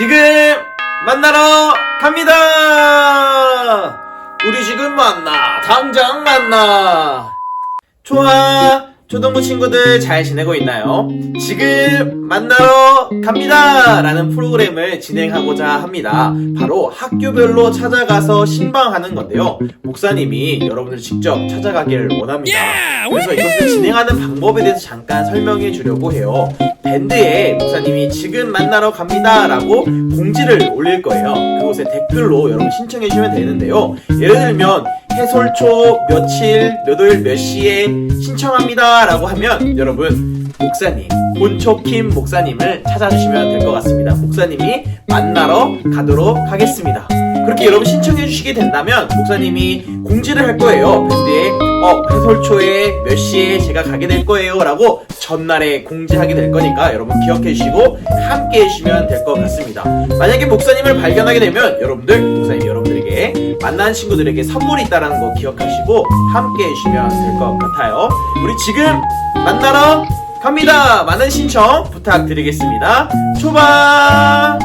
지금 만나러 갑니다. 우리 지금 만나. 당장 만나. 좋아. 초등부 친구들 잘 지내고 있나요? 지금 만나러 갑니다! 라는 프로그램을 진행하고자 합니다. 바로 학교별로 찾아가서 신방하는 건데요. 목사님이 여러분들 직접 찾아가기를 원합니다. 그래서 이것을 진행하는 방법에 대해서 잠깐 설명해 주려고 해요. 밴드에 목사님이 지금 만나러 갑니다! 라고 공지를 올릴 거예요. 그곳에 댓글로 여러분 신청해 주시면 되는데요. 예를 들면 해솔초 며칠 몇월 몇 시에 신청합니다 라고 하면 여러분 목사님 본초킴 목사님을 찾아주시면 될 것 같습니다 목사님이 만나러 가도록 하겠습니다 그렇게 여러분 신청해 주시게 된다면 목사님이 공지를 할 거예요 밴드에 어 해솔초에 몇 시에 제가 가게 될 거예요 라고 전날에 공지하게 될 거니까 여러분 기억해 주시고 함께 해주시면 될 것 같습니다. 만약에 목사님을 발견하게 되면 여러분들 목사님이 여러분들에게 만난 친구들에게 선물이 있다는 거 기억하시고 함께 해주시면 될 것 같아요. 우리 지금 만나러 갑니다. 많은 신청 부탁드리겠습니다. 초반